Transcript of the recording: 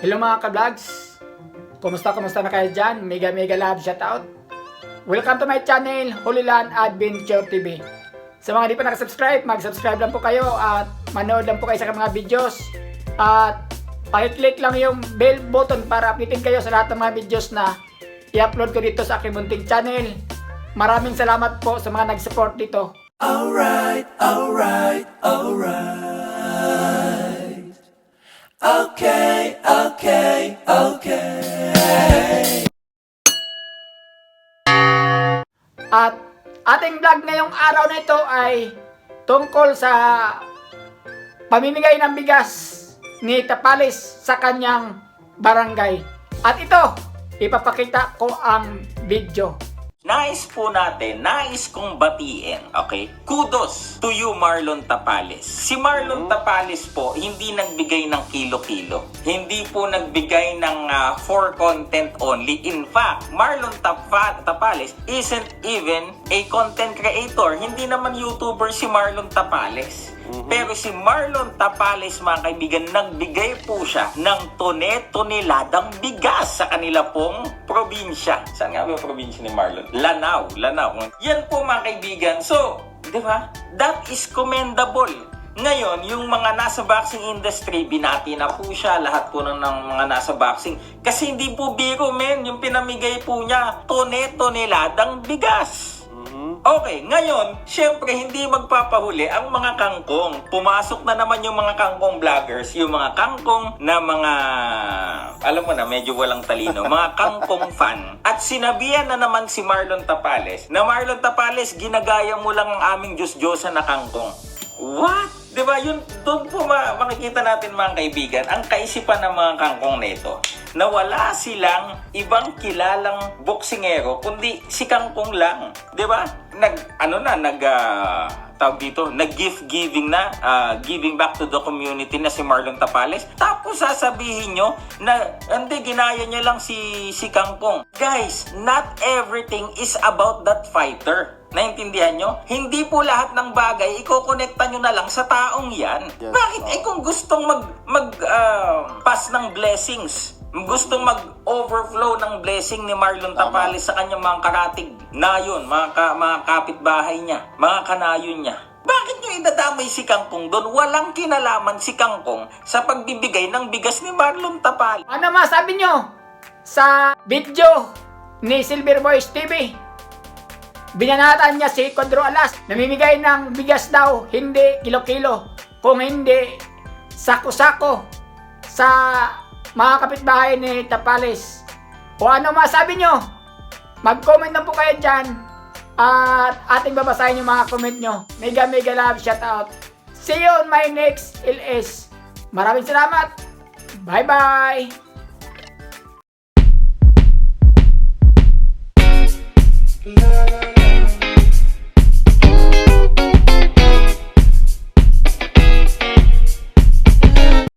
Hello mga ka-vlogs! Kumusta, kumusta na kayo dyan? Mega, mega love shoutout! Welcome to my channel, Holyland Adventure TV. Sa mga di pa nakasubscribe, mag-subscribe lang po kayo at manood lang po kayo sa mga videos. At pakiclick lang yung bell button para updatein kayo sa lahat ng mga videos na i-upload ko dito sa aking munting channel. Maraming salamat po sa mga nag-support dito. Alright, alright, alright. At ating vlog ngayong araw na ito ay tungkol sa pamimigay ng bigas ni Tapalis sa kanyang barangay. At ito, ipapakita ko ang video. Nais po natin, nais kong batiin, okay? Kudos to you, Marlon Tapales. Si Marlon Tapales po, hindi nagbigay ng kilo-kilo. Hindi po nagbigay ng ah, for content only. In fact, Marlon Tapa- Tapales isn't even a content creator. Hindi naman YouTuber si Marlon Tapales. Pero si Marlon Tapales, mga kaibigan, nagbigay po siya ng tone-toneladang bigas sa kanila pong probinsya. Saan nga ba probinsya ni Marlon? Lanao, Lanao. Yan po mga kaibigan. So, di ba? That is commendable. Ngayon, yung mga nasa boxing industry, binati na po siya, lahat po ng, ng mga nasa boxing. Kasi hindi po biro, men, yung pinamigay po niya, tone-toneladang bigas. Okay, ngayon, syempre hindi magpapahuli ang mga kangkong. Pumasok na naman yung mga kangkong vloggers, yung mga kangkong na mga, alam mo na, medyo walang talino, mga kangkong fan. At sinabihan na naman si Marlon Tapales, na Marlon Tapales, ginagaya mo lang ang aming Diyos-Diyosan na kangkong. What? Di ba? Yun, doon po ma- makikita natin mga kaibigan, ang kaisipan ng mga kangkong nito na wala silang ibang kilalang boksingero kundi si kangkong lang. Di ba? Nag, ano na, nag, ah, tawag dito, nag-gift giving na, ah, giving back to the community na si Marlon Tapales. Tapos sasabihin nyo na, hindi, ginaya nyo lang si, si kangkong. Guys, not everything is about that fighter. Naintindihan nyo? Hindi po lahat ng bagay, ikokonekta nyo na lang sa taong yan. Bakit? Eh kung gustong mag, mag ah, pass ng blessings, gustong mag-overflow ng blessing ni Marlon Tapales sa kanyang mga karatig na yun, mga, ka, mga kapitbahay niya, mga kanayon niya. Bakit nyo idadamay si Kangkong doon? Walang kinalaman si Kangkong sa pagbibigay ng bigas ni Marlon Tapales. Ano masabi nyo sa video ni Silver Boys TV? Binanatan niya si Condro Alas. Namimigay ng bigas daw, hindi kilo-kilo. Kung hindi, sako-sako sa mga kapitbahay ni Tapales. O ano masabi nyo? Mag-comment na po kayo dyan. At ating babasahin yung mga comment nyo. Mega mega love shoutout. See you on my next LS. Maraming salamat. Bye bye.